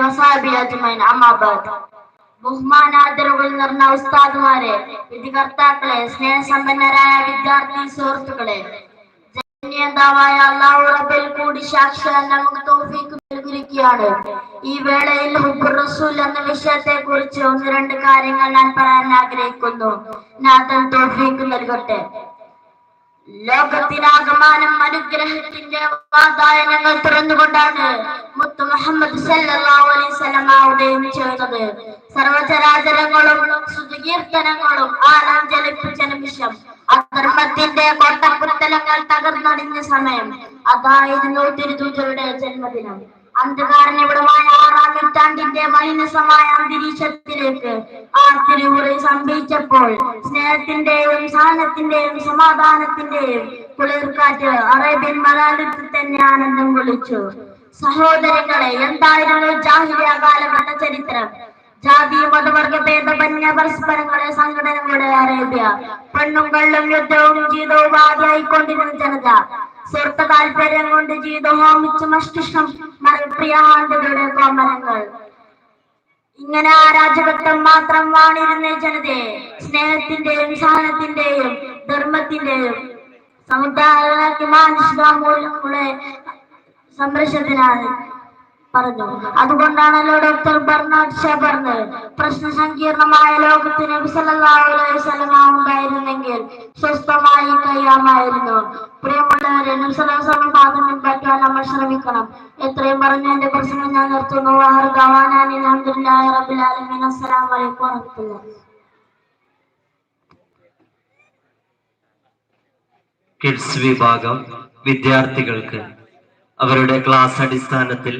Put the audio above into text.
വസാബി അജ്മൈൻ അമ്മാബാദ്. ബഹുമാനാദരവുകൾ നിറഞ്ഞ ഉസ്താദുമാരെ വിധികർത്താക്കളെ സ്നേഹസമ്പന്നരായ വിദ്യാർത്ഥി സുഹൃത്തുക്കളെ ജന്യതാവായ അള്ളാഹു റബ്ബിൽ കൂടി സാക്ഷിയാൽ നമുക്ക് തൗഫീക്ക് നൽകിയിരിക്കുകയാണ്. ഈ വേളയിൽ റസൂൽ എന്ന വിഷയത്തെ കുറിച്ച് ഒന്ന് രണ്ട് കാര്യങ്ങൾ ഞാൻ പറയാൻ ആഗ്രഹിക്കുന്നു. നാഥൻ തൗഫീക്ക് നൽകട്ടെ. ലോകത്തിനാകമാനം അനുഗ്രഹത്തിന്റെ വാതായനങ്ങൾ തുറന്നുകൊണ്ടാണ് മുത്തു മുഹമ്മദ് ഉദയം ചെയ്തത്. സർവചരാചരങ്ങളും സ്തുതികീർത്തനങ്ങളും ആരാം ജലിപ്പിച്ച നിമിഷം അധർമ്മത്തിന്റെ കോട്ടക്കുത്തലങ്ങൾ തകർന്നടിഞ്ഞ സമയം. അതായിരുന്നു തിരുതൂജരുടെ ജന്മദിനം. അന്ധകാരനിവിടമായ ആറാം നൂറ്റാണ്ടിന്റെ മലിനസമായ അന്തരീക്ഷത്തിലേക്ക് ആ തിരുവുറി സംഭവിച്ചപ്പോൾ സ്നേഹത്തിന്റെയും സഹനത്തിന്റെയും സമാധാനത്തിന്റെയും കുളിർക്കാറ്റ് അറേബ്യൻ മലയാളത്തിൽ തന്നെ ആനന്ദം കൊള്ളിച്ചു. സഹോദരങ്ങളെ എന്തായിരുന്നു ജാഹിലിയ കാലഘട്ട ചരിത്രം? ജാതി മതവർഗ ഭേദമന്യ പരസ്പരങ്ങളെ സംഘടനകളുടെ അറേബ്യ. പെണ്ണും കള്ളും യുദ്ധവും ജീവിതവും ആദ്യമായിക്കൊണ്ടിരുന്ന ജനത. സ്വർത്ത താല്പര്യം കൊണ്ട് ജീവിതം ഹോമിച്ച് മസ്തിഷ്കം പ്രിയാണ്ടുകളുടെ കോമരങ്ങൾ. ഇങ്ങനെ അരാജകത്വം മാത്രം വാണിരുന്ന ജനതയെ സ്നേഹത്തിന്റെയും സഹനത്തിന്റെയും ധർമ്മത്തിന്റെയും സമുദായ മൂല്യങ്ങളെ സംരക്ഷണത്തിനാണ് പറഞ്ഞു. അതുകൊണ്ടാണല്ലോ ഡോക്ടർ ബർണാഡ് ഷാ പറഞ്ഞത്. പ്രശ്ന സങ്കീർണമായ ലോകത്തിന് നബി സല്ലല്ലാഹു അലൈഹി വസല്ലമ ഉണ്ടായിരുന്നെങ്കിൽ സ്വസ്ഥമായി കഴിയാമായിരുന്നു. പ്രിയമുള്ളവരെ നബി സല്ലല്ലാഹു അലൈഹി പാദം പിൻപറ്റാൻ നമ്മൾ ശ്രമിക്കണം. എത്രയും പറഞ്ഞ എന്റെ പ്രശ്നം ഞാൻ നിർത്തുന്നു. അസ്സലാമു അലൈക്കും വറഹ്മത്തുള്ളാഹി കിഡ്സ് വിഭാഗം വിദ്യാർത്ഥികൾക്ക് അവരുടെ ക്ലാസ് അടിസ്ഥാനത്തിൽ